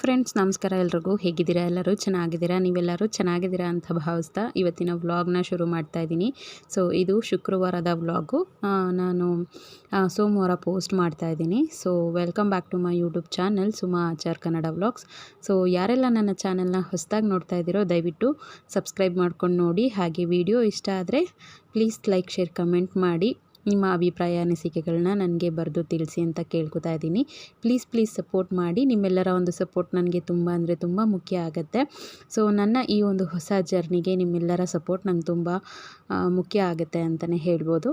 Friends ನಮಸ್ಕಾರ ಎಲ್ರಿಗೂ. ಹೇಗಿದ್ದೀರಾ? ಎಲ್ಲರೂ ಚೆನ್ನಾಗಿದ್ದೀರಾ? ನೀವೆಲ್ಲರೂ ಚೆನ್ನಾಗಿದ್ದೀರಾ ಅಂತ ಭಾವಿಸ್ತಾ ಇವತ್ತಿನ ವ್ಲಾಗ್ನ ಶುರು ಮಾಡ್ತಾ ಇದ್ದೀನಿ. ಸೊ ಇದು ಶುಕ್ರವಾರದ ವ್ಲಾಗು. ನಾನು ಸೋಮವಾರ ಪೋಸ್ಟ್ ಮಾಡ್ತಾ ಇದ್ದೀನಿ. So welcome back to my YouTube channel Suma Achar Kannada vlogs. So ಯಾರೆಲ್ಲ ನನ್ನ ಚಾನಲ್ನ ಹೊಸದಾಗಿ ನೋಡ್ತಾ ಇದ್ದೀರೋ, ದಯವಿಟ್ಟು ಸಬ್ಸ್ಕ್ರೈಬ್ ಮಾಡ್ಕೊಂಡು ನೋಡಿ. ಹಾಗೆ ವಿಡಿಯೋ ಇಷ್ಟ ಆದರೆ ಪ್ಲೀಸ್ ಲೈಕ್ ಶೇರ್ ಕಮೆಂಟ್ ಮಾಡಿ. ನಿಮ್ಮ ಅಭಿಪ್ರಾಯ, ಅನಿಸಿಕೆಗಳನ್ನ ನನಗೆ ಬರೆದು ತಿಳಿಸಿ ಅಂತ ಕೇಳ್ಕೊತಾ ಇದ್ದೀನಿ. ಪ್ಲೀಸ್ ಪ್ಲೀಸ್ ಸಪೋರ್ಟ್ ಮಾಡಿ. ನಿಮ್ಮೆಲ್ಲರ ಒಂದು ಸಪೋರ್ಟ್ ನನಗೆ ತುಂಬ ಅಂದರೆ ತುಂಬ ಮುಖ್ಯ ಆಗುತ್ತೆ. ಸೊ, ನನ್ನ ಈ ಒಂದು ಹೊಸ ಜರ್ನಿಗೆ ನಿಮ್ಮೆಲ್ಲರ ಸಪೋರ್ಟ್ ನಂಗೆ ತುಂಬ ಮುಖ್ಯ ಆಗುತ್ತೆ ಅಂತಲೇ ಹೇಳ್ಬೋದು.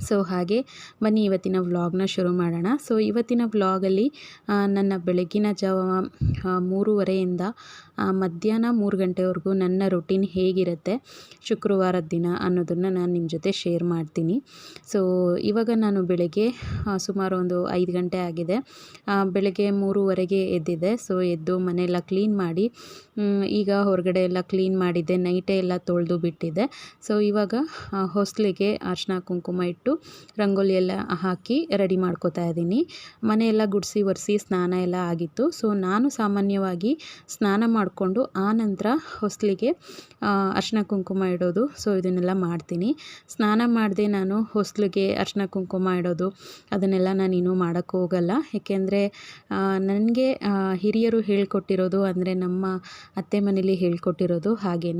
ಸೊ, ಹಾಗೆ ಬನ್ನಿ, ಇವತ್ತಿನ ವ್ಲಾಗ್ನ ಶುರು ಮಾಡೋಣ. ಸೊ, ಇವತ್ತಿನ ವ್ಲಾಗಲ್ಲಿ ನನ್ನ ಬೆಳಗಿನ ಜಾವ ಮೂರುವರೆಯಿಂದ ಮಧ್ಯಾಹ್ನ ಮೂರು ಗಂಟೆವರೆಗೂ ನನ್ನ ರೊಟೀನ್ ಹೇಗಿರುತ್ತೆ ಶುಕ್ರವಾರದ ದಿನ ಅನ್ನೋದನ್ನು ನಾನು ನಿಮ್ಮ ಜೊತೆ ಶೇರ್ ಮಾಡ್ತೀನಿ. ಸೊ ಇವಾಗ ನಾನು ಬೆಳಗ್ಗೆ ಸುಮಾರು ಒಂದು ಐದು ಗಂಟೆ ಆಗಿದೆ. ಆ, ಬೆಳಗ್ಗೆ ಮೂರುವರೆಗೆ ಎದ್ದಿದೆ. ಸೊ ಎದ್ದು ಮನೆಯೆಲ್ಲ ಕ್ಲೀನ್ ಮಾಡಿ ಈಗ ಹೊರಗಡೆ ಎಲ್ಲ ಕ್ಲೀನ್ ಮಾಡಿದ್ದೆ. ನೈಟೇ ಎಲ್ಲ ತೊಳೆದು ಬಿಟ್ಟಿದ್ದೆ. ಸೊ ಇವಾಗ ಹೊಸ್ಲಿಗೆ ಅರ್ಶಿನ ಕುಂಕುಮ ಇಟ್ಟು ರಂಗೋಲಿ ಎಲ್ಲ ಹಾಕಿ ರೆಡಿ ಮಾಡ್ಕೋತಾ ಇದ್ದೀನಿ. ಮನೆಯೆಲ್ಲ ಗುಡಿಸಿ ಒರೆಸಿ ಸ್ನಾನ ಎಲ್ಲ ಆಗಿತ್ತು. ಸೊ ನಾನು ಸಾಮಾನ್ಯವಾಗಿ ಸ್ನಾನ ಮಾಡಿಕೊಂಡು ಆ ನಂತರ ಹೊಸ್ಲಿಗೆ ಅರ್ಶಿನ ಕುಂಕುಮ ಇಡೋದು. ಸೊ ಇದನ್ನೆಲ್ಲ ಮಾಡ್ತೀನಿ. ಸ್ನಾನ ಮಾಡದೆ ನಾನು ಹೊಸ್ಲಿಗೆ ಅರ್ಶಿನ ಕುಂಕುಮ ಇಡೋದು. ಅದನ್ನೆಲ್ಲ ನಾನಿನ್ನೂ ಮಾಡೋಕ್ಕೆ ಹೋಗಲ್ಲ. ಏಕೆಂದರೆ ನನಗೆ ಹಿರಿಯರು ಹೇಳ್ಕೊಟ್ಟಿರೋದು ಅಂದರೆ ನಮ್ಮ ಅತ್ತೆ ಮನೇಲಿ ಹೇಳ್ಕೊಟ್ಟಿರೋದು ಹಾಗೇ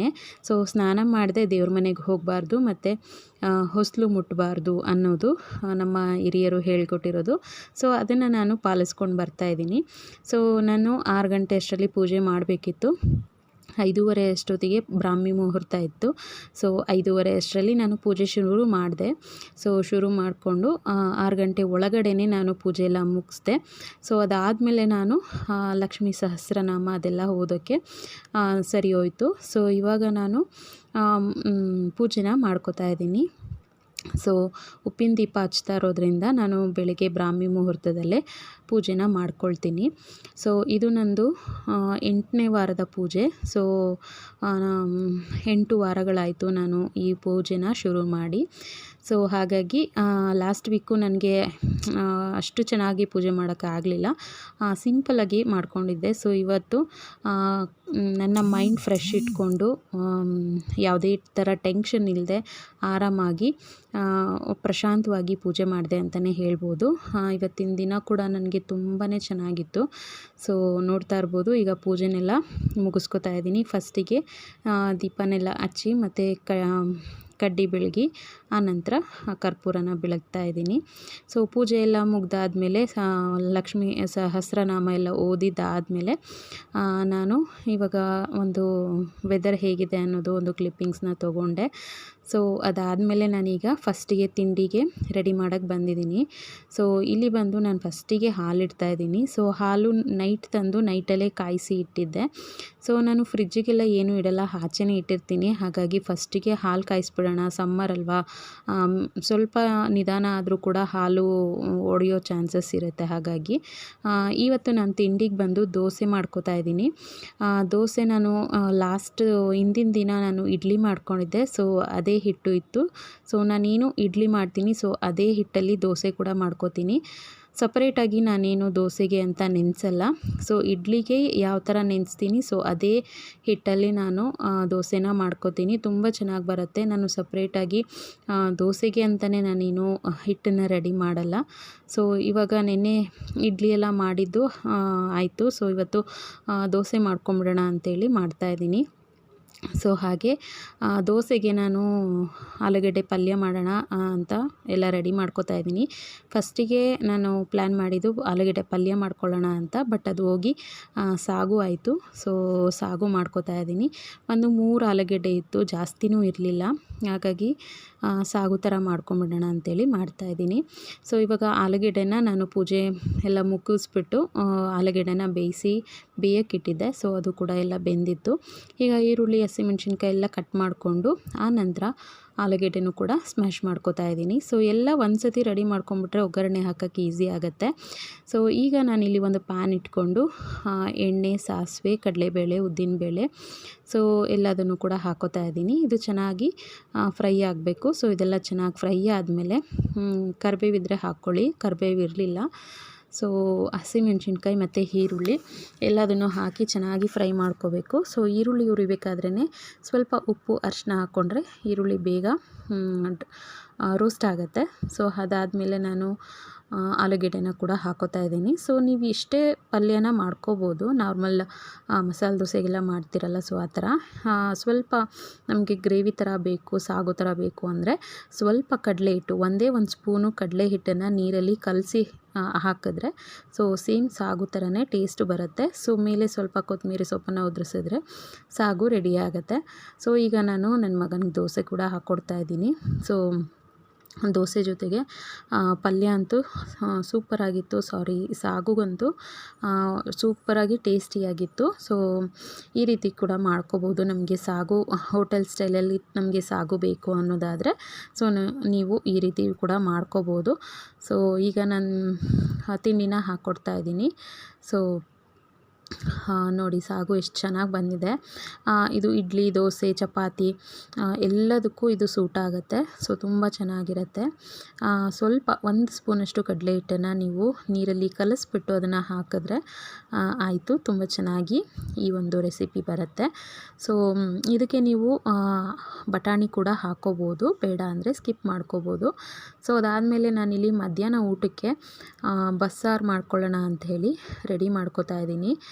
ಸೊ ಸ್ನಾನ ಮಾಡದೆ ದೇವ್ರ ಮನೆಗೆ ಹೋಗಬಾರ್ದು ಮತ್ತು ಹೊಸ್ಲು ಮುಟ್ಟಬಾರ್ದು ಅನ್ನೋದು ನಮ್ಮ ಹಿರಿಯರು ಹೇಳ್ಕೊಟ್ಟಿರೋದು. ಸೊ ಅದನ್ನು ನಾನು ಪಾಲಿಸ್ಕೊಂಡು ಬರ್ತಾ ಇದ್ದೀನಿ. ಸೊ ನಾನು ಆರು ಗಂಟೆ ಅಷ್ಟರಲ್ಲಿ ಪೂಜೆ ಮಾಡಬೇಕಿತ್ತು. ಐದೂವರೆ ಅಷ್ಟೊತ್ತಿಗೆ ಬ್ರಾಹ್ಮಿ ಮುಹೂರ್ತ ಇತ್ತು. ಸೊ ಐದೂವರೆ ಅಷ್ಟರಲ್ಲಿ ನಾನು ಪೂಜೆ ಶುರು ಮಾಡಿದೆ. ಸೊ ಶುರು ಮಾಡಿಕೊಂಡು ಆರು ಗಂಟೆ ಒಳಗಡೆನೇ ನಾನು ಪೂಜೆ ಎಲ್ಲ ಮುಗಿಸ್ದೆ. ಸೊ ಅದಾದಮೇಲೆ ನಾನು ಲಕ್ಷ್ಮೀ ಸಹಸ್ರನಾಮ ಅದೆಲ್ಲ ಓದೋಕ್ಕೆ ಸರಿ ಹೋಯಿತು. ಸೊ ಇವಾಗ ನಾನು ಪೂಜೆನ ಮಾಡ್ಕೋತಾ ಇದ್ದೀನಿ. ಸೊ ಉಪ್ಪಿನ ದೀಪ ಹಚ್ತಾ ಇರೋದ್ರಿಂದ ನಾನು ಬೆಳಗ್ಗೆ ಬ್ರಾಹ್ಮಿ ಮುಹೂರ್ತದಲ್ಲೇ ಪೂಜೆನ ಮಾಡ್ಕೊಳ್ತೀನಿ. ಸೊ ಇದು ನಂದು ಎಂಟನೇ ವಾರದ ಪೂಜೆ. ಸೊ ಎಂಟು ವಾರಗಳಾಯಿತು ನಾನು ಈ ಪೂಜೆನ ಶುರು ಮಾಡಿ. ಸೊ ಹಾಗಾಗಿ ಲಾಸ್ಟ್ ವೀಕು ನನಗೆ ಅಷ್ಟು ಚೆನ್ನಾಗಿ ಪೂಜೆ ಮಾಡೋಕ್ಕಾಗಲಿಲ್ಲ ಸಿಂಪಲಾಗಿ ಮಾಡಿಕೊಂಡಿದ್ದೆ. ಸೊ ಇವತ್ತು ನನ್ನ ಮೈಂಡ್ ಫ್ರೆಶ್ ಇಟ್ಕೊಂಡು ಯಾವುದೇ ಥರ ಟೆನ್ಷನ್ ಇಲ್ಲದೆ ಆರಾಮಾಗಿ ಪ್ರಶಾಂತವಾಗಿ ಪೂಜೆ ಮಾಡಿದೆ ಅಂತಲೇ ಹೇಳ್ಬೋದು. ಇವತ್ತಿನ ದಿನ ಕೂಡ ನನಗೆ ತುಂಬಾ ಚೆನ್ನಾಗಿತ್ತು. ಸೊ ನೋಡ್ತಾ ಇರ್ಬೋದು, ಈಗ ಪೂಜೆನೆಲ್ಲ ಮುಗಿಸ್ಕೊತಾ ಇದ್ದೀನಿ. ಫಸ್ಟಿಗೆ ದೀಪನೆಲ್ಲ ಹಚ್ಚಿ ಮತ್ತು ಕಡ್ಡಿ ಬೆಳಗಿ ಆನಂತರ ಕರ್ಪೂರನ ಬೆಳಗ್ತಾ ಇದ್ದೀನಿ. ಸೊ ಪೂಜೆ ಎಲ್ಲ ಮುಗ್ದಾದಮೇಲೆ ಲಕ್ಷ್ಮೀ ಸಹಸ್ರನಾಮ ಎಲ್ಲ ಓದಿದ್ದಾದಮೇಲೆ ನಾನು ಇವಾಗ ಒಂದು ವೆದರ್ ಹೇಗಿದೆ ಅನ್ನೋದು ಒಂದು ಕ್ಲಿಪ್ಪಿಂಗ್ಸ್ನ ತೊಗೊಂಡೆ. ಸೊ ಅದಾದಮೇಲೆ ನಾನೀಗ ಫಸ್ಟಿಗೆ ತಿಂಡಿಗೆ ರೆಡಿ ಮಾಡೋಕ್ಕೆ ಬಂದಿದ್ದೀನಿ. ಸೊ ಇಲ್ಲಿ ಬಂದು ನಾನು ಫಸ್ಟಿಗೆ ಹಾಲಿಡ್ತಾ ಇದ್ದೀನಿ. ಸೊ ಹಾಲು ನೈಟ್ ತಂದು ನೈಟಲ್ಲೇ ಕಾಯಿಸಿ ಇಟ್ಟಿದ್ದೆ. ಸೊ ನಾನು ಫ್ರಿಜ್ಜಿಗೆಲ್ಲ ಏನೂ ಇಡಲ್ಲ, ಆಚೆನೇ ಇಟ್ಟಿರ್ತೀನಿ. ಹಾಗಾಗಿ ಫಸ್ಟಿಗೆ ಹಾಲು ಕಾಯಿಸ್ಬಿಡೋಣ ಸಮ್ಮರ್ ಅಲ್ವಾ? ಸ್ವಲ್ಪ ನಿಧಾನ ಆದರೂ ಕೂಡ ಹಾಲು ಒಡೆಯೋ ಚಾನ್ಸಸ್ ಇರುತ್ತೆ ಹಾಗಾಗಿ. ಇವತ್ತು ನಾನು ತಿಂಡಿಗೆ ಬಂದು ದೋಸೆ ಮಾಡ್ಕೋತಾ ಇದ್ದೀನಿ. ದೋಸೆ ನಾನು ಲಾಸ್ಟ್ ಹಿಂದಿನ ದಿನ ನಾನು ಇಡ್ಲಿ ಮಾಡ್ಕೊಂಡಿದ್ದೆ. ಸೊ ಅದೇ ಹಿಟ್ಟು ಇತ್ತು. ಸೊ ನಾನೇನು ಇಡ್ಲಿ ಮಾಡ್ತೀನಿ. ಸೊ ಅದೇ ಹಿಟ್ಟಲ್ಲಿ ದೋಸೆ ಕೂಡ ಮಾಡ್ಕೋತೀನಿ. ಸಪ್ರೇಟಾಗಿ ನಾನೇನು ದೋಸೆಗೆ ಅಂತ ನೆನೆಸಲ್ಲ. ಸೊ ಇಡ್ಲಿಗೆ ಯಾವ ಥರ ನೆನೆಸ್ತೀನಿ? ಸೊ ಅದೇ ಹಿಟ್ಟಲ್ಲಿ ನಾನು ದೋಸೆನ ಮಾಡ್ಕೋತೀನಿ. ತುಂಬ ಚೆನ್ನಾಗಿ ಬರುತ್ತೆ. ನಾನು ಸಪ್ರೇಟಾಗಿ ದೋಸೆಗೆ ಅಂತಲೇ ನಾನೇನು ಹಿಟ್ಟನ್ನು ರೆಡಿ ಮಾಡಲ್ಲ. ಸೊ ಇವಾಗ ನೆನ್ನೆ ಇಡ್ಲಿ ಎಲ್ಲ ಮಾಡಿದ್ದು ಆಯಿತು. ಸೊ ಇವತ್ತು ದೋಸೆ ಮಾಡ್ಕೊಂಬಿಡೋಣ ಅಂತೇಳಿ ಮಾಡ್ತಾಯಿದ್ದೀನಿ ಸೊ ಹಾಗೆ ದೋಸೆಗೆ ನಾನು ಆಲೂಗಡ್ಡೆ ಪಲ್ಯ ಮಾಡೋಣ ಅಂತ ಎಲ್ಲ ರೆಡಿ ಮಾಡ್ಕೋತಾ ಇದ್ದೀನಿ. ಫಸ್ಟಿಗೆ ನಾನು ಪ್ಲ್ಯಾನ್ ಮಾಡಿದ್ದು ಆಲೂಗಡ್ಡೆ ಪಲ್ಯ ಮಾಡ್ಕೊಳ್ಳೋಣ ಅಂತ ಬಟ್ ಅದು ಹೋಗಿ ಸಾಗು ಆಯಿತು. ಸೊ ಸಾಗು ಮಾಡ್ಕೋತಾ ಇದ್ದೀನಿ. ಒಂದು ಮೂರು ಆಲೂಗಡ್ಡೆ ಇತ್ತು, ಜಾಸ್ತಿನೂ ಇರಲಿಲ್ಲ. ಹಾಗಾಗಿ ಸಾಗು ಥರ ಮಾಡ್ಕೊಂಬಿಡೋಣ ಅಂತೇಳಿ ಮಾಡ್ತಾಯಿದ್ದೀನಿ ಸೊ, ಇವಾಗ ಆಲೂಗೆಡ್ಡೆನ ನಾನು ಪೂಜೆ ಎಲ್ಲ ಮುಗಿಸ್ಬಿಟ್ಟು ಆಲೂಗೆಡ್ಡೆನ ಬೇಯಿಸಿ ಬೇಯಕ್ಕಿಟ್ಟಿದ್ದೆ. ಸೊ, ಅದು ಕೂಡ ಎಲ್ಲ ಬೆಂದಿತ್ತು. ಈಗ ಈರುಳ್ಳಿ, ಹಸಿಮೆಣ್ಸಿನ್ಕಾಯಿ ಎಲ್ಲ ಕಟ್ ಮಾಡಿಕೊಂಡು, ಆ ನಂತರ ಆಲೂಗೆಡ್ಡೆನೂ ಕೂಡ ಸ್ಮ್ಯಾಶ್ ಮಾಡ್ಕೋತಾ ಇದ್ದೀನಿ. ಸೊ ಎಲ್ಲ ಒಂದು ಸತಿ ರೆಡಿ ಮಾಡ್ಕೊಂಬಿಟ್ರೆ ಒಗ್ಗರಣೆ ಹಾಕೋಕ್ಕೆ ಈಸಿ ಆಗುತ್ತೆ. ಸೊ ಈಗ ನಾನಿಲ್ಲಿ ಒಂದು ಪ್ಯಾನ್ ಇಟ್ಕೊಂಡು ಎಣ್ಣೆ, ಸಾಸಿವೆ, ಕಡಲೆಬೇಳೆ, ಉದ್ದಿನಬೇಳೆ ಸೊ ಎಲ್ಲದನ್ನು ಕೂಡ ಹಾಕೋತಾ ಇದ್ದೀನಿ. ಇದು ಚೆನ್ನಾಗಿ ಫ್ರೈ ಆಗಬೇಕು. ಸೊ ಇದೆಲ್ಲ ಚೆನ್ನಾಗಿ ಫ್ರೈ ಆದಮೇಲೆ ಕರಿಬೇವಿದ್ರೆ ಹಾಕ್ಕೊಳ್ಳಿ. ಕರಿಬೇವು ಇರಲಿಲ್ಲ. ಸೊ ಹಸಿಮೆಣ್ಸಿನ್ಕಾಯಿ ಮತ್ತು ಈರುಳ್ಳಿ ಎಲ್ಲದನ್ನು ಹಾಕಿ ಚೆನ್ನಾಗಿ ಫ್ರೈ ಮಾಡ್ಕೋಬೇಕು. ಸೊ ಈರುಳ್ಳಿ ಉರಿಬೇಕಾದ್ರೇ ಸ್ವಲ್ಪ ಉಪ್ಪು ಅರಿಶಿನ ಹಾಕ್ಕೊಂಡ್ರೆ ಈರುಳ್ಳಿ ಬೇಗ ರೋಸ್ಟ್ ಆಗುತ್ತೆ. ಸೊ ಅದಾದಮೇಲೆ ನಾನು ಆಲೂಗೆಡ್ಡೆನ ಕೂಡ ಹಾಕೋತಾ ಇದ್ದೀನಿ. ಸೊ ನೀವು ಇಷ್ಟೇ ಪಲ್ಯನ ಮಾಡ್ಕೋಬೋದು. ನಾರ್ಮಲ್ ಮಸಾಲೆ ದೋಸೆಗೆಲ್ಲ ಮಾಡ್ತಿರಲ್ಲ ಸೊ ಆ ಥರ. ಸ್ವಲ್ಪ ನಮಗೆ ಗ್ರೇವಿ ಥರ ಬೇಕು, ಸಾಗು ಥರ ಬೇಕು ಅಂದರೆ ಸ್ವಲ್ಪ ಕಡಲೆ ಹಿಟ್ಟು, ಒಂದೇ ಒಂದು ಸ್ಪೂನು ಕಡಲೆ ಹಿಟ್ಟನ್ನು ನೀರಲ್ಲಿ ಕಲಸಿ ಹಾಕಿದ್ರೆ ಸೊ ಸೇಮ್ ಸಾಗು ಥರನೇ ಟೇಸ್ಟ್ ಬರುತ್ತೆ. ಸೊ ಮೇಲೆ ಸ್ವಲ್ಪ ಕೊತ್ತಂಬರಿ ಸೊಪ್ಪನ್ನು ಉದುರಿಸಿದ್ರೆ ಸಾಗು ರೆಡಿ ಆಗುತ್ತೆ. ಸೊ ಈಗ ನಾನು ನನ್ನ ಮಗನಿಗೆ ದೋಸೆ ಕೂಡ ಹಾಕ್ಕೊಡ್ತಾ ಇದ್ದೀನಿ. ಸೊ ದೋಸೆ ಜೊತೆಗೆ ಪಲ್ಯ ಅಂತೂ ಸೂಪರಾಗಿತ್ತು ಸಾರಿ ಸಾಗುಗಂತೂ ಸೂಪರಾಗಿ ಟೇಸ್ಟಿಯಾಗಿತ್ತು ಸೊ ಈ ರೀತಿ ಕೂಡ ಮಾಡ್ಕೋಬೋದು ನಮಗೆ ಸಾಗು ಹೋಟೆಲ್ ಸ್ಟೈಲಲ್ಲಿ ನಮಗೆ ಸಾಗು ಬೇಕು ಅನ್ನೋದಾದರೆ ಸೊ ನೀವು ಈ ರೀತಿ ಕೂಡ ಮಾಡ್ಕೋಬೋದು. ಸೊ ಈಗ ನಾನು ತಿಂಡಿನ ಹಾಕ್ಕೊಡ್ತಾ ಇದ್ದೀನಿ. ಸೊ ನೋಡಿ, ಸಾಗು ಎಷ್ಟು ಚೆನ್ನಾಗಿ ಬಂದಿದೆ. ಇದು ಇಡ್ಲಿ, ದೋಸೆ, ಚಪಾತಿ ಎಲ್ಲದಕ್ಕೂ ಇದು ಸೂಟ್ ಆಗುತ್ತೆ. ಸೊ ತುಂಬ ಚೆನ್ನಾಗಿರುತ್ತೆ. ಸ್ವಲ್ಪ ಒಂದು ಸ್ಪೂನಷ್ಟು ಕಡಲೆ ಹಿಟ್ಟನ್ನು ನೀವು ನೀರಲ್ಲಿ ಕಲಸಿಬಿಟ್ಟು ಅದನ್ನು ಹಾಕಿದ್ರೆ ಆಯಿತು. ತುಂಬ ಚೆನ್ನಾಗಿ ಈ ಒಂದು ರೆಸಿಪಿ ಬರುತ್ತೆ. ಸೊ ಇದಕ್ಕೆ ನೀವು ಬಟಾಣಿ ಕೂಡ ಹಾಕೋಬೋದು. ಬೇಡ ಅಂದರೆ ಸ್ಕಿಪ್ ಮಾಡ್ಕೋಬೋದು. ಸೊ ಅದಾದಮೇಲೆ ನಾನಿಲ್ಲಿ ಮಧ್ಯಾಹ್ನ ಊಟಕ್ಕೆ ಬಸ್ಸಾರು ಮಾಡ್ಕೊಳ್ಳೋಣ ಅಂಥೇಳಿ ರೆಡಿ ಮಾಡ್ಕೋತಾ ಇದ್ದೀನಿ.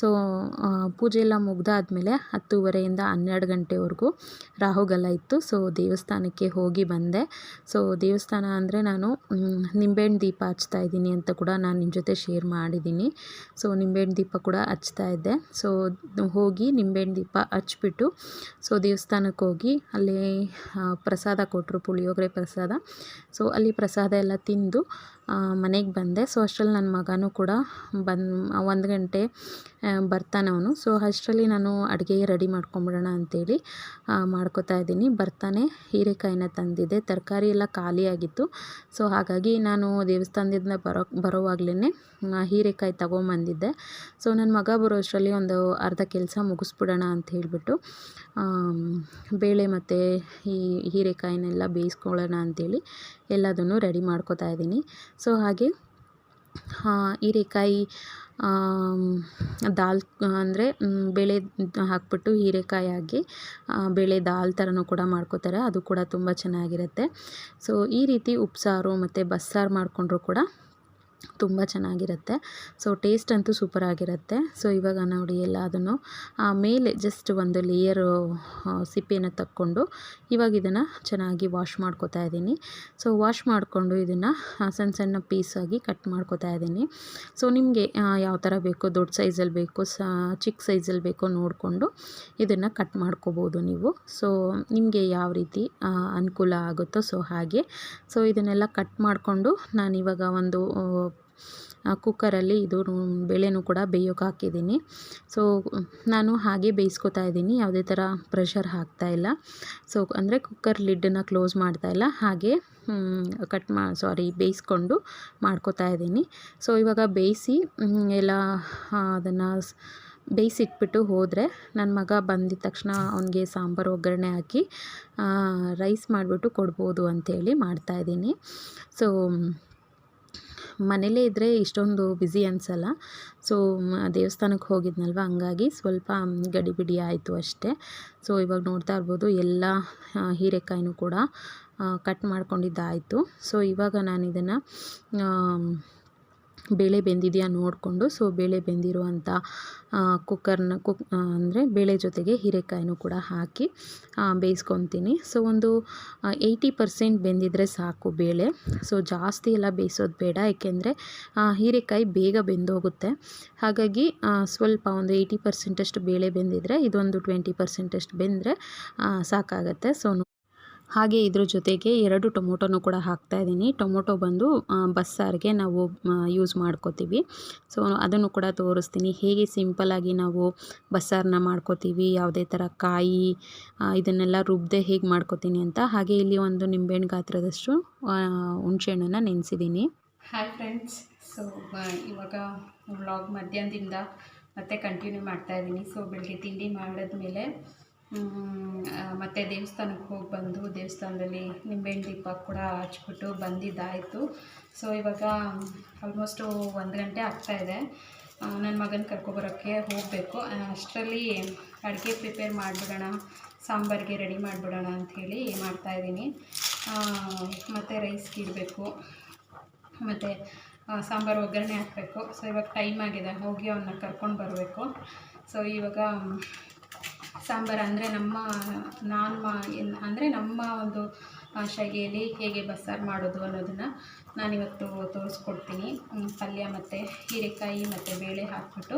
ಸೊ ಪೂಜೆ ಎಲ್ಲ ಮುಗ್ದಾದ್ಮೇಲೆ ಹತ್ತುವರೆಯಿಂದ ಹನ್ನೆರಡು ಗಂಟೆವರೆಗೂ ರಾಹುಗಲ ಇತ್ತು. ಸೊ, ದೇವಸ್ಥಾನಕ್ಕೆ ಹೋಗಿ ಬಂದೆ. ಸೊ, ದೇವಸ್ಥಾನ ಅಂದರೆ ನಾನು ನಿಂಬೆಹಣ್ಣು ದೀಪ ಹಚ್ತಾ ಇದ್ದೀನಿ ಅಂತ ಕೂಡ ನಾನು ನಿಮ್ಮ ಜೊತೆ ಶೇರ್ ಮಾಡಿದ್ದೀನಿ. ಸೊ, ನಿಂಬೆಹಣ್ಣು ದೀಪ ಕೂಡ ಹಚ್ತಾ ಇದ್ದೆ. ಸೊ, ಹೋಗಿ ನಿಂಬೆಹಣ್ಣು ದೀಪ ಹಚ್ಬಿಟ್ಟು, ಸೊ, ದೇವಸ್ಥಾನಕ್ಕೆ ಹೋಗಿ ಅಲ್ಲಿ ಪ್ರಸಾದ ಕೊಟ್ಟರು ಪುಳಿಯೋಗರೆ ಪ್ರಸಾದ. ಸೊ, ಅಲ್ಲಿ ಪ್ರಸಾದ ಎಲ್ಲ ತಿಂದು ಮನೆಗೆ ಬಂದೆ. ಸೊ, ಅಷ್ಟರಲ್ಲಿ ನನ್ನ ಮಗನೂ ಕೂಡ ಬಂದು, ಒಂದು ಗಂಟೆ ಬರ್ತಾನೆ ಅವನು. ಸೊ ಅಷ್ಟರಲ್ಲಿ ನಾನು ಅಡುಗೆ ರೆಡಿ ಮಾಡ್ಕೊಂಬಿಡೋಣ ಅಂಥೇಳಿ ಮಾಡ್ಕೋತಾ ಇದ್ದೀನಿ. ಬರ್ತಾನೆ, ಹೀರೆಕಾಯಿನ ತಂದಿದ್ದೆ ತರಕಾರಿ ಎಲ್ಲ ಖಾಲಿಯಾಗಿತ್ತು ಸೊ ಹಾಗಾಗಿ ನಾನು ದೇವಸ್ಥಾನದಿಂದ ಬರೋ ಬರೋವಾಗ್ಲೇ ಹೀರೆಕಾಯಿ ತೊಗೊಂಬಂದಿದ್ದೆ. ಸೊ ನನ್ನ ಮಗ ಬರೋ ಅಷ್ಟರಲ್ಲಿ ಒಂದು ಅರ್ಧ ಕೆಲಸ ಮುಗಿಸ್ಬಿಡೋಣ ಅಂತ ಹೇಳಿಬಿಟ್ಟು ಬೇಳೆ ಮತ್ತು ಈ ಹೀರೆಕಾಯಿನೆಲ್ಲ ಬೇಯಿಸ್ಕೊಳ್ಳೋಣ ಅಂಥೇಳಿ ಎಲ್ಲದನ್ನು ರೆಡಿ ಮಾಡ್ಕೋತಾ ಇದ್ದೀನಿ. ಸೊ ಹಾಗೆ ಹೀರೆಕಾಯಿ ದಾಲ್, ಅಂದರೆ ಬೇಳೆ ಹಾಕಿಬಿಟ್ಟು ಹೀರೆಕಾಯಿ ಹಾಕಿ ಬೇಳೆ ದಾಲ್ ಥರನೂ ಕೂಡ ಮಾಡ್ಕೋತಾರೆ. ಅದು ಕೂಡ ತುಂಬ ಚೆನ್ನಾಗಿರುತ್ತೆ. ಸೊ ಈ ರೀತಿ ಉಪ್ಸಾರು ಮತ್ತು ಬಸ್ಸಾರು ಮಾಡಿಕೊಂಡ್ರು ಕೂಡ ತುಂಬ ಚೆನ್ನಾಗಿರುತ್ತೆ. ಸೊ ಟೇಸ್ಟ್ ಅಂತೂ ಸೂಪರಾಗಿರುತ್ತೆ. ಸೊ ಇವಾಗ ನೋಡಿ ಎಲ್ಲ ಅದನ್ನು ಮೇಲೆ ಜಸ್ಟ್ ಒಂದು ಲೇಯರು ಸಿಪ್ಪೆಯನ್ನು ತಕ್ಕೊಂಡು ಇವಾಗ ಇದನ್ನು ಚೆನ್ನಾಗಿ ವಾಶ್ ಮಾಡ್ಕೋತಾ ಇದ್ದೀನಿ. ಸೊ ವಾಶ್ ಮಾಡಿಕೊಂಡು ಇದನ್ನು ಸಣ್ಣ ಸಣ್ಣ ಪೀಸಾಗಿ ಕಟ್ ಮಾಡ್ಕೋತಾ ಇದ್ದೀನಿ. ಸೊ ನಿಮಗೆ ಯಾವ ಥರ ಬೇಕೋ, ದೊಡ್ಡ ಸೈಜಲ್ಲಿ ಬೇಕೋ, ಸ, ಚಿಕ್ಕ ಸೈಜಲ್ಲಿ ಬೇಕೋ ನೋಡಿಕೊಂಡು ಇದನ್ನು ಕಟ್ ಮಾಡ್ಕೋಬೋದು ನೀವು. ಸೊ ನಿಮಗೆ ಯಾವ ರೀತಿ ಅನುಕೂಲ ಆಗುತ್ತೋ ಸೊ ಹಾಗೆ. ಸೊ ಇದನ್ನೆಲ್ಲ ಕಟ್ ಮಾಡಿಕೊಂಡು ನಾನಿವಾಗ ಒಂದು ಕುಕ್ಕರಲ್ಲಿ ಇದು ಬೇಳೆನೂ ಕೂಡ ಬೇಯೋಕೆ ಹಾಕಿದ್ದೀನಿ. ಸೊ ನಾನು ಹಾಗೆ ಬೇಯಿಸ್ಕೊತಾ ಇದ್ದೀನಿ. ಯಾವುದೇ ಥರ ಪ್ರೆಷರ್ ಹಾಕ್ತಾ ಇಲ್ಲ. ಸೊ ಅಂದರೆ ಕುಕ್ಕರ್ ಲಿಡ್ಡನ್ನು ಕ್ಲೋಸ್ ಮಾಡ್ತಾ ಇಲ್ಲ. ಹಾಗೆ ಕಟ್ ಮಾ ಸಾರಿ ಬೇಯಿಸ್ಕೊಂಡು ಮಾಡ್ಕೋತಾ ಇದ್ದೀನಿ. ಸೊ ಇವಾಗ ಬೇಯಿಸಿ ಎಲ್ಲ ಅದನ್ನು ಬೇಯಿಸಿಟ್ಬಿಟ್ಟು ಹೋದರೆ ನನ್ನ ಮಗ ಬಂದಿದ ತಕ್ಷಣ ಅವನಿಗೆ ಸಾಂಬಾರು, ಒಗ್ಗರಣೆ ಹಾಕಿ ರೈಸ್ ಮಾಡಿಬಿಟ್ಟು ಕೊಡ್ಬೋದು ಅಂಥೇಳಿ ಮಾಡ್ತಾಯಿದ್ದೀನಿ ಸೊ ಮನೇಲೇ ಇದ್ದರೆ ಇಷ್ಟೊಂದು ಬ್ಯುಸಿ ಅನಿಸಲ್ಲ. ಸೊ ದೇವಸ್ಥಾನಕ್ಕೆ ಹೋಗಿದ್ನಲ್ವ? ಹಂಗಾಗಿ ಸ್ವಲ್ಪ ಗಡಿಬಿಡಿ ಆಯಿತು ಅಷ್ಟೇ. ಸೊ ಇವಾಗ ನೋಡ್ತಾ ಇರ್ಬೋದು ಎಲ್ಲ ಹೀರೆಕಾಯಿನೂ ಕೂಡ ಕಟ್ ಮಾಡ್ಕೊಂಡಿದ್ದಾಯಿತು. ಸೊ ಇವಾಗ ನಾನು ಇದನ್ನು ಬೇಳೆ ಬೆಂದಿದೆಯಾ ನೋಡಿಕೊಂಡು ಸೊ ಬೇಳೆ ಬೆಂದಿರುವಂಥ ಕುಕ್ಕರ್ನ ಕುಕ್ ಅಂದರೆ ಬೇಳೆ ಜೊತೆಗೆ ಹೀರೆಕಾಯಿನೂ ಕೂಡ ಹಾಕಿ ಬೇಯಿಸ್ಕೊತೀನಿ. ಸೊ ಒಂದು ಏಯ್ಟಿ ಪರ್ಸೆಂಟ್ ಬೆಂದಿದ್ರೆ ಸಾಕು ಬೇಳೆ. ಸೊ ಜಾಸ್ತಿ ಎಲ್ಲ ಬೇಯಿಸೋದು ಬೇಡ, ಏಕೆಂದರೆ ಹೀರೆಕಾಯಿ ಬೇಗ ಬೆಂದೋಗುತ್ತೆ. ಹಾಗಾಗಿ ಸ್ವಲ್ಪ ಒಂದು ಏಯ್ಟಿ ಪರ್ಸೆಂಟಷ್ಟು ಬೇಳೆ ಬೆಂದಿದ್ರೆ, ಇದೊಂದು ಟ್ವೆಂಟಿ ಪರ್ಸೆಂಟಷ್ಟು ಬೆಂದರೆ ಸಾಕಾಗತ್ತೆ. ಸೊ ಹಾಗೆ ಇದ್ರ ಜೊತೆಗೆ ಎರಡು ಟೊಮೊಟೊನೂ ಕೂಡ ಹಾಕ್ತಾ ಇದ್ದೀನಿ. ಟೊಮೊಟೊ ಬಂದು ಬಸ್ಸಾರಿಗೆ ನಾವು ಯೂಸ್ ಮಾಡ್ಕೋತೀವಿ. ಸೊ ಅದನ್ನು ಕೂಡ ತೋರಿಸ್ತೀನಿ. ಹೇಗೆ ಸಿಂಪಲ್ಲಾಗಿ ನಾವು ಬಸ್ಸಾರನ್ನ ಮಾಡ್ಕೋತೀವಿ, ಯಾವುದೇ ಥರ ಕಾಯಿ ಇದನ್ನೆಲ್ಲ ರುಬ್ಬದೆ ಹೇಗೆ ಮಾಡ್ಕೋತೀನಿ ಅಂತ. ಹಾಗೆ ಇಲ್ಲಿ ಒಂದು ನಿಂಬೆಹಣ್ಣು ಗಾತ್ರದಷ್ಟು ಹುಣಸೆಹಣ್ಣನ್ನು ನೆನೆಸಿದ್ದೀನಿ. ಹಾಯ್ ಫ್ರೆಂಡ್ಸ್ ಸೊ ಇವಾಗ ವ್ಲಾಗ್ ಮಧ್ಯಾಹ್ನದಿಂದ ಮತ್ತೆ ಕಂಟಿನ್ಯೂ ಮಾಡ್ತಾ ಇದ್ದೀನಿ. ಸೊ ಬೆಳಗ್ಗೆ ತಿಂಡಿ ಮಾಡಿದ್ಮೇಲೆ ಮತ್ತು ದೇವಸ್ಥಾನಕ್ಕೆ ಹೋಗಿ ಬಂದು ದೇವಸ್ಥಾನದಲ್ಲಿ ನಿಂಬೆಹಣ್ಣು ದೀಪ ಕೂಡ ಹಚ್ಬಿಟ್ಟು ಬಂದಿದ್ದಾಯಿತು. ಸೊ ಇವಾಗ ಆಲ್ಮೋಸ್ಟು ಒಂದು ಗಂಟೆ ಆಗ್ತಾಯಿದೆ ನನ್ನ ಮಗನ ಕರ್ಕೊಬರೋಕ್ಕೆ ಹೋಗಬೇಕು. ಅಷ್ಟರಲ್ಲಿ ಅಡುಗೆ ಪ್ರಿಪೇರ್ ಮಾಡಿಬಿಡೋಣ, ಸಾಂಬಾರಿಗೆ ರೆಡಿ ಮಾಡಿಬಿಡೋಣ ಅಂಥೇಳಿ ಮಾಡ್ತಾಯಿದ್ದೀನಿ ಮತ್ತು ರೈಸ್ಗೆ ಇಡಬೇಕು. ಮತ್ತು ಸಾಂಬಾರು ಒಗ್ಗರಣೆ ಹಾಕಬೇಕು. ಸೊ ಇವಾಗ ಟೈಮ್ ಆಗಿದೆ. ಹೋಗಿ ಅವನ್ನ ಕರ್ಕೊಂಡು ಬರಬೇಕು. ಸೊ ಇವಾಗ ಸಾಂಬಾರು ಅಂದರೆ ನಮ್ಮ, ನಾನು ಮಾ ಅಂದರೆ ನಮ್ಮ ಒಂದು ಶೈಲಿಯಲ್ಲಿ ಹೇಗೆ ಬಸ್ಸಾರು ಮಾಡೋದು ಅನ್ನೋದನ್ನು ನಾನಿವತ್ತು ತೋರಿಸ್ಕೊಡ್ತೀನಿ. ಪಲ್ಯ ಮತ್ತು ಹೀರೆಕಾಯಿ ಮತ್ತು ಬೇಳೆ ಹಾಕ್ಬಿಟ್ಟು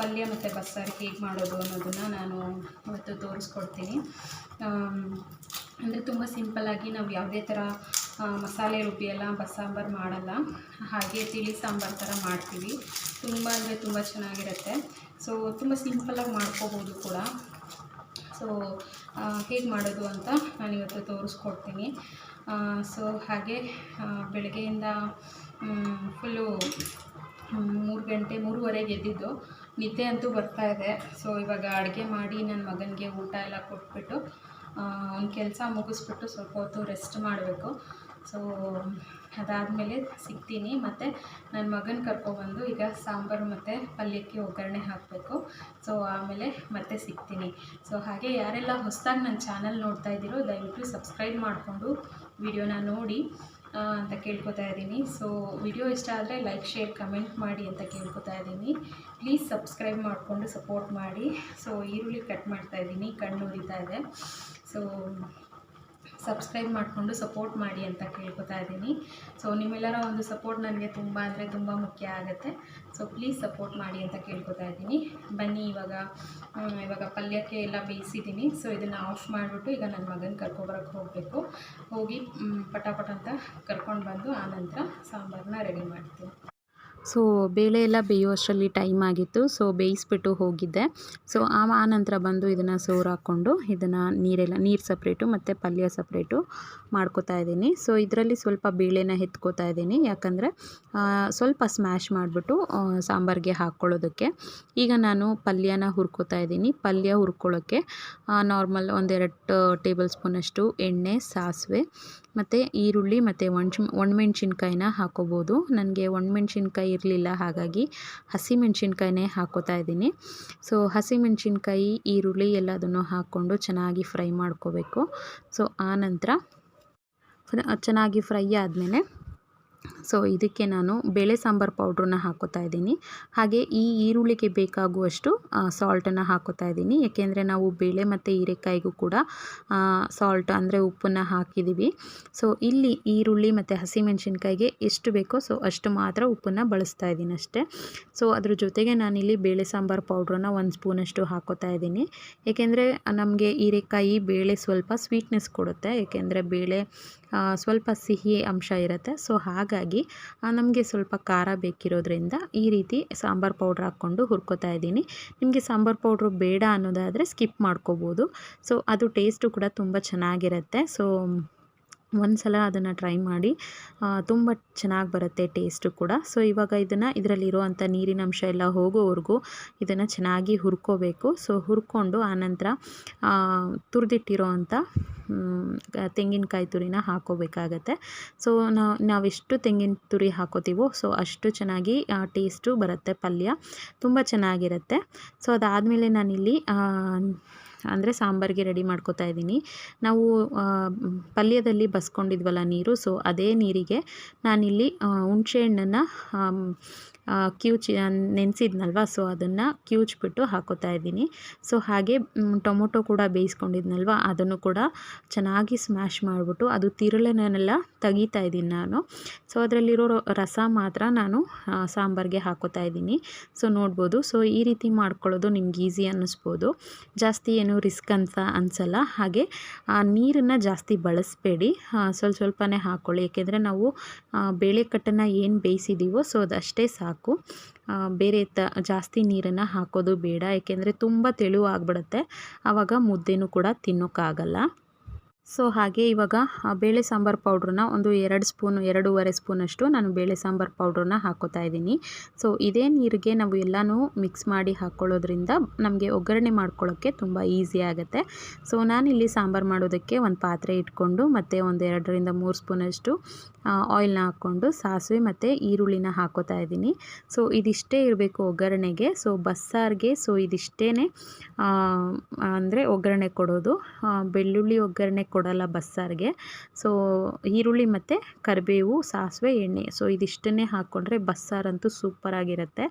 ಪಲ್ಯ ಮತ್ತು ಬಸ್ಸಾರು ಹೇಗೆ ಮಾಡೋದು ಅನ್ನೋದನ್ನು ನಾನು ಇವತ್ತು ತೋರಿಸ್ಕೊಡ್ತೀನಿ. ಅಂದರೆ ತುಂಬ ಸಿಂಪಲ್ಲಾಗಿ ನಾವು ಯಾವುದೇ ಥರ ಮಸಾಲೆ ರುಬ್ಬಿ ಎಲ್ಲ ಬಸ್ಸಾಂಬಾರು ಮಾಡಲ್ಲ. ಹಾಗೆ ತಿಳಿ ಸಾಂಬಾರು ಥರ ಮಾಡ್ತೀವಿ. ತುಂಬ ಅಂದರೆ ತುಂಬ ಚೆನ್ನಾಗಿರುತ್ತೆ. ಸೊ ತುಂಬ ಸಿಂಪಲ್ಲಾಗಿ ಮಾಡ್ಕೋಬೋದು ಕೂಡ. ಸೊ ಹೇಗೆ ಮಾಡೋದು ಅಂತ ನಾನಿವತ್ತು ತೋರಿಸ್ಕೊಡ್ತೀನಿ. ಸೊ, ಹಾಗೆ ಬೆಳಗ್ಗೆಯಿಂದ ಫುಲ್ಲು ಮೂರು ಗಂಟೆ ಮೂರುವರೆಗೆ ಎದ್ದಿದ್ದು. ನಿದ್ದೆ ಅಂತೂ ಬರ್ತಾ ಇದೆ. ಸೊ, ಇವಾಗ ಅಡುಗೆ ಮಾಡಿ ನನ್ನ ಮಗನಿಗೆ ಊಟ ಎಲ್ಲ ಕೊಟ್ಬಿಟ್ಟು ಅವ್ನ ಕೆಲಸ ಮುಗಿಸ್ಬಿಟ್ಟು ಸ್ವಲ್ಪ ಹೊತ್ತು ರೆಸ್ಟ್ ಮಾಡಬೇಕು. ಸೊ ಅದಾದಮೇಲೆ ಸಿಗ್ತೀನಿ. ಮತ್ತು ನನ್ನ ಮಗನ ಕರ್ಕೊಬಂದು ಈಗ ಸಾಂಬಾರು ಮತ್ತು ಪಲ್ಯಕ್ಕೆ ಒಗ್ಗರಣೆ ಹಾಕಬೇಕು. ಸೊ ಆಮೇಲೆ ಮತ್ತೆ ಸಿಗ್ತೀನಿ. ಸೊ ಹಾಗೆ ಯಾರೆಲ್ಲ ಹೊಸದಾಗಿ ನನ್ನ ಚಾನಲ್ ನೋಡ್ತಾ ಇದ್ದೀರೋ, ದಯವಿಟ್ಟು ಸಬ್ಸ್ಕ್ರೈಬ್ ಮಾಡಿಕೊಂಡು ವಿಡಿಯೋನ ನೋಡಿ ಅಂತ ಕೇಳ್ಕೊತಾ ಇದ್ದೀನಿ. ಸೊ ವಿಡಿಯೋ ಇಷ್ಟ ಆದರೆ ಲೈಕ್, ಶೇರ್, ಕಮೆಂಟ್ ಮಾಡಿ ಅಂತ ಕೇಳ್ಕೊತಾ ಇದ್ದೀನಿ. ಪ್ಲೀಸ್ ಸಬ್ಸ್ಕ್ರೈಬ್ ಮಾಡಿಕೊಂಡು ಸಪೋರ್ಟ್ ಮಾಡಿ. ಸೊ ಈರುಳ್ಳಿ ಕಟ್ ಮಾಡ್ತಾ ಇದ್ದೀನಿ. ಕಣ್ಣು ಉರಿತಾ ಇದೆ. ಸೊ ಸಬ್ಸ್ಕ್ರೈಬ್ ಮಾಡಿಕೊಂಡು ಸಪೋರ್ಟ್ ಮಾಡಿ ಅಂತ ಕೇಳ್ಕೊತಾ ಇದ್ದೀನಿ. ಸೊ ನಿಮ್ಮೆಲ್ಲರ ಒಂದು ಸಪೋರ್ಟ್ ನನಗೆ ತುಂಬ ಅಂದರೆ ತುಂಬ ಮುಖ್ಯ ಆಗುತ್ತೆ. ಸೊ ಪ್ಲೀಸ್ ಸಪೋರ್ಟ್ ಮಾಡಿ ಅಂತ ಕೇಳ್ಕೊತಾ ಇದ್ದೀನಿ. ಬನ್ನಿ ಇವಾಗ ಇವಾಗ ಪಲ್ಯಕ್ಕೆ ಎಲ್ಲ ಬೇಯಿಸಿದ್ದೀನಿ. ಸೊ ಇದನ್ನು ಆಫ್ ಮಾಡಿಬಿಟ್ಟು ಈಗ ನನ್ನ ಮಗನ ಕರ್ಕೊಬರಕ್ಕೆ ಹೋಗಬೇಕು. ಹೋಗಿ ಮ್, ಪಟ ಪಟ ಅಂತ ಕರ್ಕೊಂಡು ಬಂದು ಆನಂತರ ಸಾಂಬಾರನ್ನ ರೆಡಿ ಮಾಡ್ತೀನಿ. ಸೊ ಬೇಳೆ ಎಲ್ಲ ಬೇಯುವಷ್ಟರಲ್ಲಿ ಟೈಮ್ ಆಗಿತ್ತು. ಸೊ ಬೇಯಿಸ್ಬಿಟ್ಟು ಹೋಗಿದ್ದೆ. ಸೊ ಆ ನಂತರ ಬಂದು ಇದನ್ನು ಸೋರ್ ಹಾಕ್ಕೊಂಡು ಇದನ್ನು ನೀರೆಲ್ಲ, ನೀರು ಸಪ್ರೇಟು ಮತ್ತು ಪಲ್ಯ ಸಪ್ರೇಟು ಮಾಡ್ಕೋತಾ ಇದ್ದೀನಿ. ಸೊ ಇದರಲ್ಲಿ ಸ್ವಲ್ಪ ಬೇಳೆನ ಎತ್ಕೋತಾ ಇದ್ದೀನಿ. ಯಾಕಂದರೆ ಸ್ವಲ್ಪ ಸ್ಮ್ಯಾಶ್ ಮಾಡಿಬಿಟ್ಟು ಸಾಂಬಾರಿಗೆ ಹಾಕ್ಕೊಳ್ಳೋದಕ್ಕೆ. ಈಗ ನಾನು ಪಲ್ಯನ ಹುರ್ಕೋತಾ ಇದ್ದೀನಿ. ಪಲ್ಯ ಹುರ್ಕೊಳ್ಳೋಕ್ಕೆ ನಾರ್ಮಲ್ ಒಂದೆರಡು ಟೇಬಲ್ ಸ್ಪೂನಷ್ಟು ಎಣ್ಣೆ, ಸಾಸಿವೆ, ಮತ್ತು ಈರುಳ್ಳಿ, ಮತ್ತು ಒಣ ಒಣಮೆಣ್ಸಿನ್ಕಾಯಿನ ಹಾಕೋಬೋದು. ನನಗೆ ಒಣಮೆಣ್ಸಿನ್ಕಾಯಿ ಇರಲಿಲ್ಲ. ಹಾಗಾಗಿ ಹಸಿಮೆಣ್ಸಿನ್ಕಾಯಿನೇ ಹಾಕೋತಾ ಇದ್ದೀನಿ. ಸೊ ಹಸಿಮೆಣ್ಸಿನ್ಕಾಯಿ, ಈರುಳ್ಳಿ ಎಲ್ಲದನ್ನು ಹಾಕ್ಕೊಂಡು ಚೆನ್ನಾಗಿ ಫ್ರೈ ಮಾಡ್ಕೋಬೇಕು. ಸೊ ಆನಂತರ ನಂತರ, ಚೆನ್ನಾಗಿ ಫ್ರೈ ಆದಮೇಲೆ ಸೊ ಇದಕ್ಕೆ ನಾನು ಬೇಳೆ ಸಾಂಬಾರು ಪೌಡ್ರನ್ನ ಹಾಕೋತಾ ಇದ್ದೀನಿ. ಹಾಗೆ ಈ ಈರುಳ್ಳಿಗೆ ಬೇಕಾಗುವಷ್ಟು ಸಾಲ್ಟನ್ನು ಹಾಕೋತಾ ಇದ್ದೀನಿ. ಏಕೆಂದರೆ ನಾವು ಬೇಳೆ ಮತ್ತು ಹೀರೆಕಾಯಿಗೂ ಕೂಡ ಸಾಲ್ಟ್ ಅಂದರೆ ಉಪ್ಪನ್ನು ಹಾಕಿದ್ದೀವಿ. ಸೊ ಇಲ್ಲಿ ಈರುಳ್ಳಿ ಮತ್ತು ಹಸಿಮೆಣಸಿನ್ಕಾಯಿಗೆ ಎಷ್ಟು ಬೇಕೋ, ಸೊ ಅಷ್ಟು ಮಾತ್ರ ಉಪ್ಪನ್ನು ಬಳಸ್ತಾ ಇದ್ದೀನಿ ಅಷ್ಟೇ. ಸೊ ಅದ್ರ ಜೊತೆಗೆ ನಾನಿಲ್ಲಿ ಬೇಳೆ ಸಾಂಬಾರು ಪೌಡ್ರನ್ನ ಒಂದು ಸ್ಪೂನಷ್ಟು ಹಾಕೋತಾ ಇದ್ದೀನಿ. ಏಕೆಂದರೆ ನಮಗೆ ಹೀರೆಕಾಯಿ, ಬೇಳೆ ಸ್ವಲ್ಪ ಸ್ವೀಟ್ನೆಸ್ ಕೊಡುತ್ತೆ. ಏಕೆಂದರೆ ಬೇಳೆ ಸ್ವಲ್ಪ ಸಿಹಿ ಅಂಶ ಇರುತ್ತೆ. ಸೊ ಹಾಗಾಗಿ ನಮಗೆ ಸ್ವಲ್ಪ ಖಾರ ಬೇಕಿರೋದ್ರಿಂದ ಈ ರೀತಿ ಸಾಂಬಾರು ಪೌಡ್ರ್ ಹಾಕ್ಕೊಂಡು ಹುರ್ಕೋತಾ ಇದ್ದೀನಿ. ನಿಮಗೆ ಸಾಂಬಾರು ಪೌಡ್ರು ಬೇಡ ಅನ್ನೋದಾದರೆ ಸ್ಕಿಪ್ ಮಾಡ್ಕೋಬೋದು. ಸೊ ಅದು ಟೇಸ್ಟು ಕೂಡ ತುಂಬ ಚೆನ್ನಾಗಿರುತ್ತೆ. ಸೊ ಒಂದು ಸಲ ಅದನ್ನು ಟ್ರೈ ಮಾಡಿ ತುಂಬ ಚೆನ್ನಾಗಿ ಬರುತ್ತೆ ಟೇಸ್ಟು ಕೂಡ. ಸೊ ಇವಾಗ ಇದನ್ನು ಇದರಲ್ಲಿರುವಂಥ ನೀರಿನ ಅಂಶ ಎಲ್ಲ ಹೋಗೋವರೆಗೂ ಇದನ್ನು ಚೆನ್ನಾಗಿ ಹುರ್ಕೋಬೇಕು. ಸೊ ಹುರ್ಕೊಂಡು ಆನಂತರ ತುರಿದಿಟ್ಟಿರೋ ಅಂಥ ತೆಂಗಿನಕಾಯಿ ತುರಿನ ಹಾಕೋಬೇಕಾಗತ್ತೆ. ಸೊ ನಾವು ನಾವೆಷ್ಟು ತೆಂಗಿನ ತುರಿ ಹಾಕೋತೀವೋ ಸೊ ಅಷ್ಟು ಚೆನ್ನಾಗಿ ಟೇಸ್ಟು ಬರುತ್ತೆ ಪಲ್ಯ. ತುಂಬ ಚೆನ್ನಾಗಿರುತ್ತೆ. ಸೊ ಅದಾದಮೇಲೆ ನಾನಿಲ್ಲಿ ಅಂದರೆ ಸಾಂಬಾರಿಗೆ ರೆಡಿ ಮಾಡ್ಕೋತಾ ಇದ್ದೀನಿ. ನಾವು ಪಲ್ಯದಲ್ಲಿ ಬಸ್ಕೊಂಡಿದ್ವಲ್ಲ ನೀರು, ಸೊ ಅದೇ ನೀರಿಗೆ ನಾನಿಲ್ಲಿ ಹುಣಸೆಹಣ್ಣನ್ನು ಹುಣ್ಸೆ ಹಣ್ಣನ್ನು ಕಿವುಚಿ ನೆನೆಸಿದ್ನಲ್ವ, ಸೊ ಅದನ್ನು ಕ್ಯೂಚ್ಬಿಟ್ಟು ಹಾಕೋತಾ ಇದ್ದೀನಿ. ಸೊ ಹಾಗೆ ಟೊಮೊಟೊ ಕೂಡ ಬೇಯಿಸ್ಕೊಂಡಿದ್ನಲ್ವ, ಅದನ್ನು ಕೂಡ ಚೆನ್ನಾಗಿ ಸ್ಮ್ಯಾಶ್ ಮಾಡಿಬಿಟ್ಟು ಅದು ತಿರುಳನ್ನೆಲ್ಲ ತೆಗಿತಾ ಇದ್ದೀನಿ ನಾನು. ಸೊ ಅದರಲ್ಲಿರೋ ರಸ ಮಾತ್ರ ನಾನು ಸಾಂಬಾರಿಗೆ ಹಾಕೋತಾ ಇದ್ದೀನಿ. ಸೊ ನೋಡ್ಬೋದು, ಸೊ ಈ ರೀತಿ ಮಾಡ್ಕೊಳ್ಳೋದು ನಿಮ್ಗೆ ಈಸಿ ಅನ್ನಿಸ್ಬೋದು. ಜಾಸ್ತಿ ಏನು ರಿಸ್ಕ್ ಅಂತ ಅನಿಸಲ್ಲ. ಹಾಗೆ ನೀರನ್ನು ಜಾಸ್ತಿ ಬಳಸಬೇಡಿ. ಸ್ವಲ್ಪ ಸ್ವಲ್ಪನೇ ಹಾಕ್ಕೊಳ್ಳಿ ಏಕೆಂದರೆ ನಾವು ಬೇಳೆಕಟ್ಟನ್ನು ಬೇಳೆ ಕಟ್ಟನ್ನು ಏನು ಬೇಯಿಸಿದ್ದೀವೋ ಸೊ ಅದಷ್ಟೇ ಸಾಕು. ಬೇರೆ ತ, ಜಾಸ್ತಿ ನೀರನ್ನು ಹಾಕೋದು ಬೇಡ. ಏಕೆಂದರೆ ತುಂಬ ತೆಳು ಆಗಿಬಿಡುತ್ತೆ ಆವಾಗ ಮುದ್ದೆನೂ ಕೂಡ ತಿನ್ನೋಕ್ಕಾಗಲ್ಲ. ಸೊ ಹಾಗೆ ಇವಾಗ ಬೇಳೆ ಸಾಂಬಾರು ಪೌಡ್ರನ್ನ ಒಂದು ಎರಡು ಸ್ಪೂನು, ಎರಡೂವರೆ ಸ್ಪೂನಷ್ಟು ನಾನು ಬೇಳೆ ಸಾಂಬಾರು ಪೌಡ್ರನ್ನ ಹಾಕೋತಾ ಇದ್ದೀನಿ. ಸೊ ಇದೇ ನೀರಿಗೆ ನಾವು ಎಲ್ಲನೂ ಮಿಕ್ಸ್ ಮಾಡಿ ಹಾಕ್ಕೊಳ್ಳೋದ್ರಿಂದ ನಮಗೆ ಒಗ್ಗರಣೆ ಮಾಡ್ಕೊಳ್ಳೋಕ್ಕೆ ತುಂಬ ಈಸಿ ಆಗುತ್ತೆ. ಸೊ ನಾನಿಲ್ಲಿ ಸಾಂಬಾರು ಮಾಡೋದಕ್ಕೆ ಒಂದು ಪಾತ್ರೆ ಇಟ್ಕೊಂಡು ಮತ್ತು ಒಂದು ಎರಡರಿಂದ ಮೂರು ಸ್ಪೂನಷ್ಟು ಆಯಿಲ್ನ ಹಾಕ್ಕೊಂಡು ಸಾಸಿವೆ ಮತ್ತು ಈರುಳ್ಳಿನ ಹಾಕೋತಾ ಇದ್ದೀನಿ. ಸೊ ಇದಿಷ್ಟೇ ಇರಬೇಕು ಒಗ್ಗರಣೆಗೆ. ಸೊ ಬಸ್ಸಾರಿಗೆ, ಸೊ ಇದಿಷ್ಟೇ ಅಂದರೆ ಒಗ್ಗರಣೆ ಕೊಡೋದು. ಬೆಳ್ಳುಳ್ಳಿ ಒಗ್ಗರಣೆ ಕೊಡಲ್ಲ ಬಸ್ಸಾರಿಗೆ. ಸೊ ಈರುಳ್ಳಿ ಮತ್ತು ಕರಿಬೇವು, ಸಾಸಿವೆ, ಎಣ್ಣೆ. ಸೊ ಇದಿಷ್ಟನ್ನೇ ಹಾಕ್ಕೊಂಡ್ರೆ ಬಸ್ಸಾರಂತೂ ಸೂಪರಾಗಿರುತ್ತೆ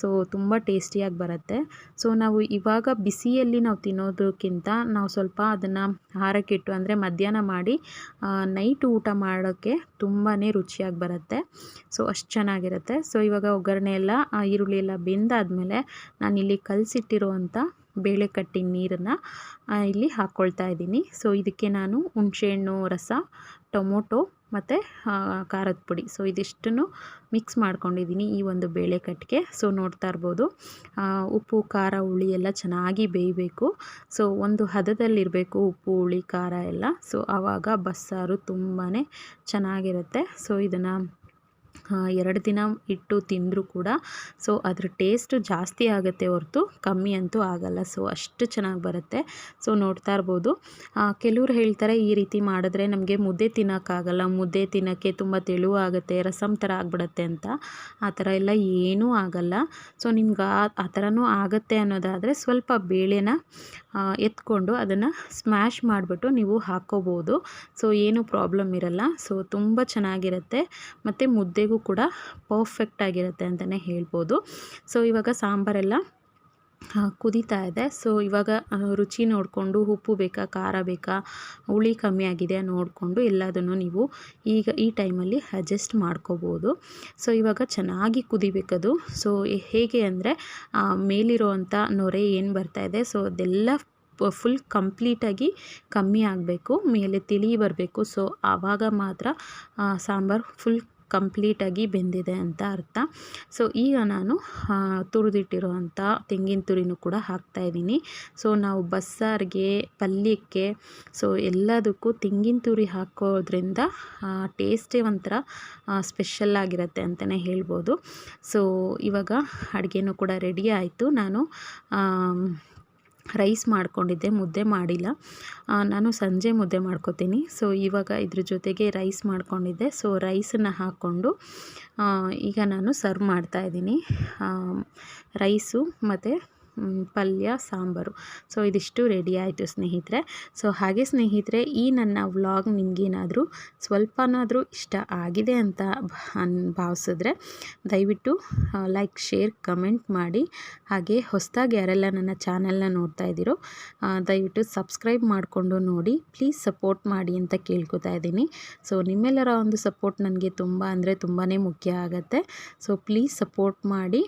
ಸೊ ತುಂಬ ಟೇಸ್ಟಿಯಾಗಿ ಬರುತ್ತೆ. ಸೊ ನಾವು ಇವಾಗ ಬಿಸಿಯಲ್ಲಿ ನಾವು ತಿನ್ನೋದಕ್ಕಿಂತ ನಾವು ಸ್ವಲ್ಪ ಅದನ್ನು ಹಾರಕ್ಕಿಟ್ಟು ಅಂದರೆ ಮಧ್ಯಾಹ್ನ ಮಾಡಿ ನೈಟ್ ಊಟ ಮಾಡೋಕ್ಕೆ ತುಂಬಾ ರುಚಿಯಾಗಿ ಬರುತ್ತೆ. ಸೊ ಅಷ್ಟು ಚೆನ್ನಾಗಿರುತ್ತೆ. ಸೊ ಇವಾಗ ಒಗ್ಗರಣೆ ಎಲ್ಲ ಈರುಳ್ಳಿ ಎಲ್ಲ ಬೆಂದಾದಮೇಲೆ ನಾನಿಲ್ಲಿ ಕಲಸಿಟ್ಟಿರುವಂಥ ಬೇಳೆ ಕಟ್ಟಿನ ನೀರನ್ನು ಇಲ್ಲಿ ಹಾಕ್ಕೊಳ್ತಾ ಇದ್ದೀನಿ. ಸೊ ಇದಕ್ಕೆ ನಾನು ಹುಣಸೆಹಣ್ಣು ರಸ, ಟೊಮೊಟೊ ಮತ್ತು ಖಾರದ ಪುಡಿ. ಸೊ ಇದಿಷ್ಟನ್ನು ಮಿಕ್ಸ್ ಮಾಡ್ಕೊಂಡಿದ್ದೀನಿ ಈ ಒಂದು ಬೇಳೆ ಕಟ್ಟಿಗೆ ಸೊ ನೋಡ್ತಾ ಇರ್ಬೋದು. ಉಪ್ಪು, ಖಾರ, ಹುಳಿ ಎಲ್ಲ ಚೆನ್ನಾಗಿ ಬೇಯಬೇಕು. ಸೊ ಒಂದು ಹದದಲ್ಲಿರಬೇಕು ಉಪ್ಪು, ಹುಳಿ, ಖಾರ ಎಲ್ಲ. ಸೊ ಆವಾಗ ಬಸ್ಸಾರು ತುಂಬಾ ಚೆನ್ನಾಗಿರುತ್ತೆ. ಸೊ ಇದನ್ನು ಎರಡು ದಿನ ಇಟ್ಟು ತಿಂದರೂ ಕೂಡ, ಸೊ ಅದ್ರ ಟೇಸ್ಟು ಜಾಸ್ತಿ ಆಗುತ್ತೆ ಹೊರತು ಕಮ್ಮಿ ಅಂತೂ ಆಗಲ್ಲ. ಸೊ ಅಷ್ಟು ಚೆನ್ನಾಗಿ ಬರುತ್ತೆ. ಸೊ ನೋಡ್ತಾ ಇರ್ಬೋದು. ಕೆಲವ್ರು ಹೇಳ್ತಾರೆ ಈ ರೀತಿ ಮಾಡಿದ್ರೆ ನಮಗೆ ಮುದ್ದೆ ತಿನ್ನೋಕ್ಕಾಗಲ್ಲ, ಮುದ್ದೆ ತಿನ್ನೋಕ್ಕೆ ತುಂಬ ತೆಳುವಾಗುತ್ತೆ ರಸಮ್ ಥರ ಆಗಿಬಿಡುತ್ತೆ ಅಂತ. ಆ ಥರ ಎಲ್ಲ ಏನೂ ಆಗಲ್ಲ. ಸೊ ನಿಮ್ಗೆ ಆ ಥರನೂ ಆಗುತ್ತೆ ಅನ್ನೋದಾದರೆ ಸ್ವಲ್ಪ ಬೇಳೆನ ಎತ್ಕೊಂಡು ಅದನ್ನು ಸ್ಮ್ಯಾಶ್ ಮಾಡಿಬಿಟ್ಟು ನೀವು ಹಾಕ್ಕೋಬೋದು ಸೊ ಏನೂ ಪ್ರಾಬ್ಲಮ್ ಇರಲ್ಲ. ಸೊ ತುಂಬ ಚೆನ್ನಾಗಿರುತ್ತೆ. ಮತ್ತು ಮುದ್ದೆಗೂ ಕೂಡ ಪರ್ಫೆಕ್ಟ್ ಆಗಿರುತ್ತೆ ಅಂತಲೇ ಹೇಳ್ಬೋದು. ಸೊ ಇವಾಗ ಸಾಂಬಾರೆಲ್ಲ ಕುದೀತಾ ಇದೆ. ಸೊ ಇವಾಗ ರುಚಿ ನೋಡಿಕೊಂಡು ಉಪ್ಪು ಬೇಕಾ, ಖಾರ ಬೇಕಾ, ಹುಳಿ ಕಮ್ಮಿ ಆಗಿದೆ ನೋಡಿಕೊಂಡು ಎಲ್ಲದನ್ನು ನೀವು ಈಗ ಈ ಟೈಮಲ್ಲಿ ಅಡ್ಜಸ್ಟ್ ಮಾಡ್ಕೋಬೋದು. ಸೊ ಇವಾಗ ಚೆನ್ನಾಗಿ ಕುದಿಬೇಕದು. ಸೊ ಹೇಗೆ ಅಂದರೆ ಮೇಲಿರುವಂಥ ನೊರೆ ಏನು ಬರ್ತಾ ಇದೆ? ಸೊ ಅದೆಲ್ಲ ಫುಲ್ ಕಂಪ್ಲೀಟಾಗಿ ಕಮ್ಮಿ ಆಗಬೇಕು. ಮೇಲೆ ತಿಳಿ ಬರಬೇಕು. ಸೊ ಆವಾಗ ಮಾತ್ರ ಸಾಂಬಾರು ಫುಲ್ ಕಂಪ್ಲೀಟಾಗಿ ಬೆಂದಿದೆ ಅಂತ ಅರ್ಥ. ಸೊ ಈಗ ನಾನು ತುರಿದಿಟ್ಟಿರುವಂಥ ತೆಂಗಿನ ತುರಿನೂ ಕೂಡ ಹಾಕ್ತಾಯಿದ್ದೀನಿ ಸೊ ನಾವು ಬಸ್ಸಾರಿಗೆ, ಪಲ್ಯಕ್ಕೆ ಸೊ ಎಲ್ಲದಕ್ಕೂ ತೆಂಗಿನ ತುರಿ ಹಾಕೋದ್ರಿಂದ ಟೇಸ್ಟೇ ಒಂಥರ ಸ್ಪೆಷಲ್ ಆಗಿರುತ್ತೆ ಅಂತಲೇ ಹೇಳ್ಬೋದು. ಸೊ ಇವಾಗ ಅಡುಗೆನೂ ಕೂಡ ರೆಡಿ ಆಯಿತು. ನಾನು ರೈಸ್ ಮಾಡ್ಕೊಂಡಿದ್ದೆ, ಮುದ್ದೆ ಮಾಡಿಲ್ಲ. ನಾನು ಸಂಜೆ ಮುದ್ದೆ ಮಾಡ್ಕೋತೀನಿ. ಸೊ ಇವಾಗ ಇದ್ರ ಜೊತೆಗೆ ರೈಸ್ ಮಾಡ್ಕೊಂಡಿದ್ದೆ. ಸೊ ರೈಸನ್ನು ಹಾಕ್ಕೊಂಡು ಈಗ ನಾನು ಸರ್ವ್ ಮಾಡ್ತಾಯಿದ್ದೀನಿ ರೈಸು ಮತ್ತು ಪಲ್ಯ, ಸಾಂಬಾರು. ಸೊ, ಇದಿಷ್ಟು ರೆಡಿ ಆಯಿತು ಸ್ನೇಹಿತರೆ. ಸೊ, ಹಾಗೆ ಸ್ನೇಹಿತರೆ, ಈ ನನ್ನ ವ್ಲಾಗ್ ನಿಮಗೇನಾದರೂ ಸ್ವಲ್ಪನಾದರೂ ಇಷ್ಟ ಆಗಿದೆ ಅಂತ ಭಾವಿಸಿದ್ರೆ ದಯವಿಟ್ಟು ಲೈಕ್ ಶೇರ್ ಕಮೆಂಟ್ ಮಾಡಿ. ಹಾಗೆ ಹೊಸದಾಗಿ ಯಾರೆಲ್ಲ ನನ್ನ ಚಾನಲ್ನ ನೋಡ್ತಾ ಇದ್ದೀರೋ ದಯವಿಟ್ಟು ಸಬ್ಸ್ಕ್ರೈಬ್ ಮಾಡಿಕೊಂಡು ನೋಡಿ. ಪ್ಲೀಸ್ ಸಪೋರ್ಟ್ ಮಾಡಿ ಅಂತ ಕೇಳ್ಕೊತಾ ಇದ್ದೀನಿ. ಸೊ, ನಿಮ್ಮೆಲ್ಲರ ಒಂದು ಸಪೋರ್ಟ್ ನನಗೆ ತುಂಬ ಅಂದರೆ ತುಂಬಾ ಮುಖ್ಯ ಆಗುತ್ತೆ. ಸೊ ಪ್ಲೀಸ್ ಸಪೋರ್ಟ್ ಮಾಡಿ.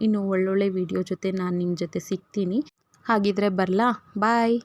ಇನ್ನು ಒಳ್ಳೊಳ್ಳೆ ವಿಡಿಯೋ ಜೊತೆ ನಾನು ನಿಮ್ಮ ಜೊತೆ ಸಿಗ್ತೀನಿ. ಹಾಗಿದ್ರೆ ಬರಲಾ? ಬಾಯ್